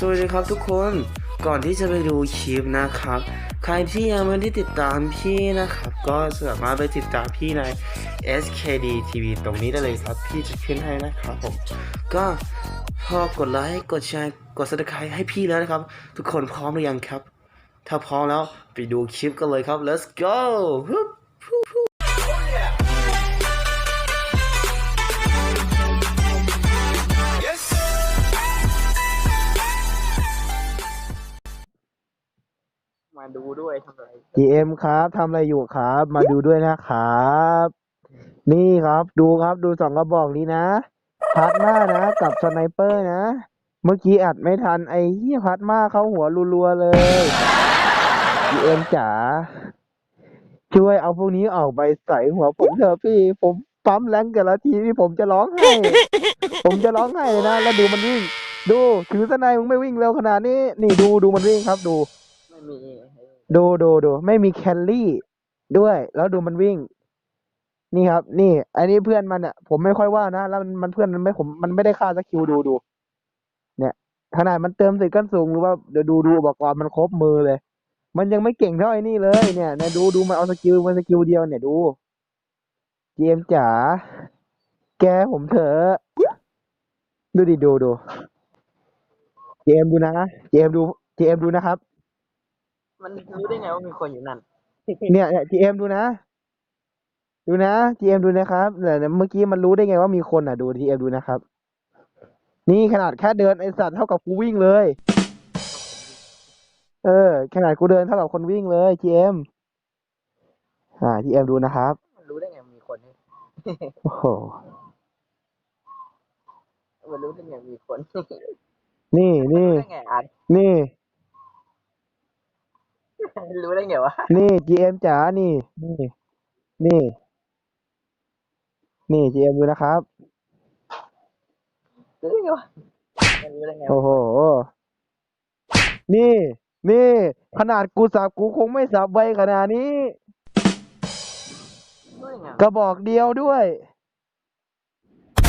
สวัสดีครับทุกคนก่อนที่จะไปดูคลิปนะครับ ใครที่ยังไม่ได้ติดตามพี่นะครับ ก็สามารถไปติดตามพี่ใน SKD TV ตรงนี้ได้เลยครับ พี่จะขึ้นให้นะครับผม ก็พอกดไลค์กดแชร์กด subscribe ให้พี่แล้วนะครับ ทุกคนพร้อมหรือยังครับ ถ้าพร้อมแล้วไปดูคลิปกันเลยครับ let's go ดูด้วยทำอะไร GM ครับทำอะไรอยู่ครับ มาดูด้วยนะครับ นี่ครับ ดูครับดูสองกระบอกนี้นะพัดมานะ กับสไนเปอร์นะ เมื่อกี้อัดไม่ทันไอ้เหี้ยพัดมาเข้าหัวรัวๆเลย GM จ๋าช่วยเอาพวกนี้ออกไปใส่หัวผมเถอะพี่ ผมปั๊มแรงกันละทีนี่ผมจะร้องไห้ ผมจะร้องไห้เลยนะ แล้วดูมันวิ่ง ดูถือสไนมึงไม่วิ่งเร็วขนาดนี้ นี่ดูดูมันวิ่งครับดู ไม่มี ดูดูดูไม่มีแคลรี่ด้วย แล้วดูมันวิ่ง นี่ครับ นี่ อันนี้เพื่อนมันอะผมไม่ค่อยว่านะแล้วมันมันเพื่อนมันไม่ผมมันไม่ได้ค่าสกิลดูดู เนี่ยขนาดมันเติมสิกันสูงหรือว่าเดี๋ยวดูดูอุปกรณ์มันครบมือเลย มันยังไม่เก่งเท่าไอ้นี่เลยเนี่ยเนี่ยดูดูมันเอาสกิลมันสกิลเดียวเนี่ยดูเจมจ๋าแกผมเถอะดูดิดูดูเจมดูนะเจมดูเจมดูนะครับ มันรู้ได้ไงว่ามีคนอยู่นั่น เนี่ยเนี่ย GM ดูนะ ดูนะ GM ดูนะครับเนี่ยเมื่อกี้มันรู้ได้ไงว่ามีคนอะดู GM ดูนะครับ นี่ขนาดแค่เดินไอสัตว์เท่ากับกูวิ่งเลย เออ ขนาดกูเดินเท่ากับคนวิ่งเลย GM อ่า GM ดูนะครับ มันรู้ได้ไงว่ามีคนนี่โอ้โห มันรู้ได้ไงมีคน นี่นี่ รู้ได้ไงอ่านนี่ รู้ได้ไงวะ นี่ GM จ๋า นี่ นี่ นี่ นี่ GM ดูนะครับ รู้ได้ไงวะมันรู้ได้ไงโอ้วะโห นี่ นี่ ขนาดกูสับกูคงไม่สับไวขนาดนี้ รู้ได้ไงกระบอกเดียวด้วย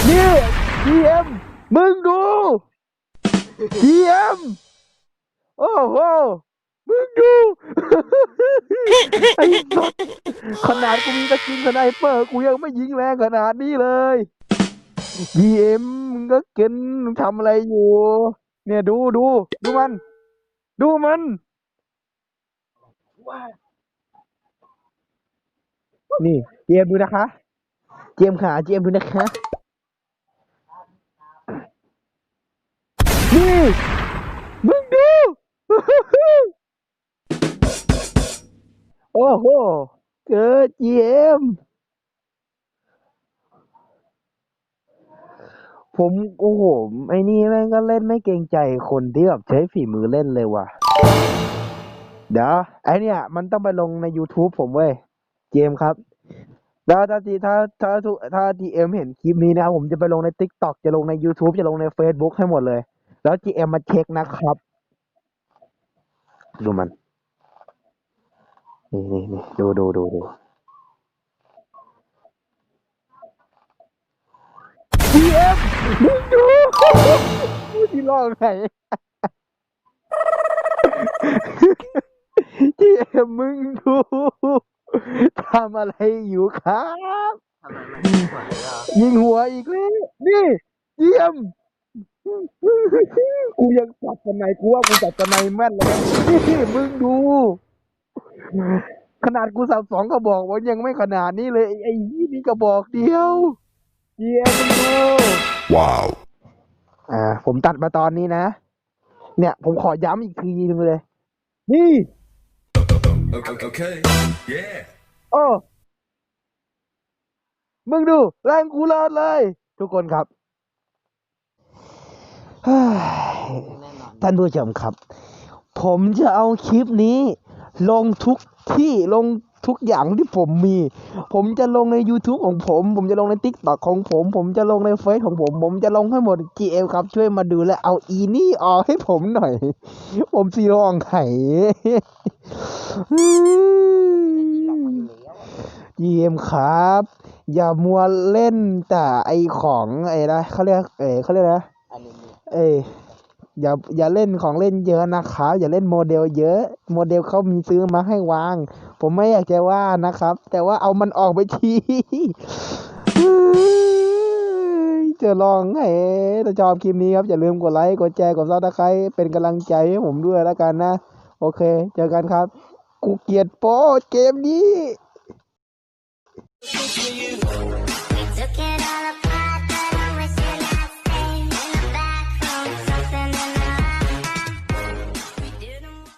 นี่ GM มึงดู GM โอ้โห มึงดู ไอ้สัสขนาดกูมีตะกินสไนเปอร์กูยังไม่ยิงแรงขนาดนี้เลย GM มึงก็เกินมึงทำอะไรอยู่ เนี่ยดูดู ดูมัน ดูมันนี่เจมดูนะคะ เจมขาเจมดูนะคะ นี่ มึงดู โอ้โห เกิดเจมส์ผมโอ้โห ไอ้นี่แม่งก็เล่นไม่เกรงใจคนที่แบบใช้ฝีมือเล่นเลยว่ะ เดี๋ยว ไอเนี่ย มันต้องไปลงใน YouTube ผมเว้ย เจมส์ครับ แล้วถ้าทีถ้าถ้าถ้าถ้าทีเอ็มเห็นคลิปนี้นะครับผมจะไปลงใน t ิ k t o k จะลงใน YouTube จะลงใน Facebook ให้หมดเลย แล้ว GM มาเช็คนะครับ ดูมัน นี่นี่นี่ดูดูดูดูทีเอ็มมึงดูที่ลองไหนทีเอ็มมึงดูทำอะไรอยู่ครับทำไมมันมีคนเลยอะยิงหัวอีกแล้วนี่ เยี่ยมกูยังจับกันไหนกูว่ากูจับกันไหนแม่นเลยนี่มึงดู ขนาดกูสับสองกระบอกว่ายังไม่ขนาดนี้เลย ไอ้ไอ้ยี่นี่กระบอกเดียวเยี่ยมมึงดู Wow. อ่า ผมตัดมาตอนนี้นะ เนี่ย ผมขอย้ำอีกทีนึงเลย นี่ Okay. okay. Yeah. โอ้มึงดู แรงกูรอดเลย ทุกคนครับเฮ้ยแน่นอนท่านผู้ชมครับ ผมจะเอาคลิปนี้ ลงทุกที่ลงทุกอย่างที่ผมมี ผมจะลงใน YouTube ของผม ผมจะลงใน TikTok ของผม ผมจะลงในเฟซของผม ผมจะลงให้หมด GM ครับ ช่วยมาดูและเอาอีนี่ออกให้ผมหน่อย ผมสีร้องไห้หลังมันอยู่แล้วอะ GM ครับ อย่ามัวเล่นแต่ไอของไอ้นะเขาเรียก เออเขาเรียกอะไรนะอันนี้มีเอ้ย อย่าอย่าเล่นของเล่นเยอะนะครับ อย่าเล่นโมเดลเยอะ โมเดลเขามีซื้อมาให้วาง ผมไม่อยากจะว่านะครับ แต่ว่าเอามันออกไปทีจะลองให้ถ้าชอบคลิปนี้ครับ อย่าลืมกดไลค์กดแชร์กดซับสไครต์เป็นกำลังใจให้ผมด้วยแล้วกันนะ โอเค เจอกันครับ กูเกลียดโปเกมนี้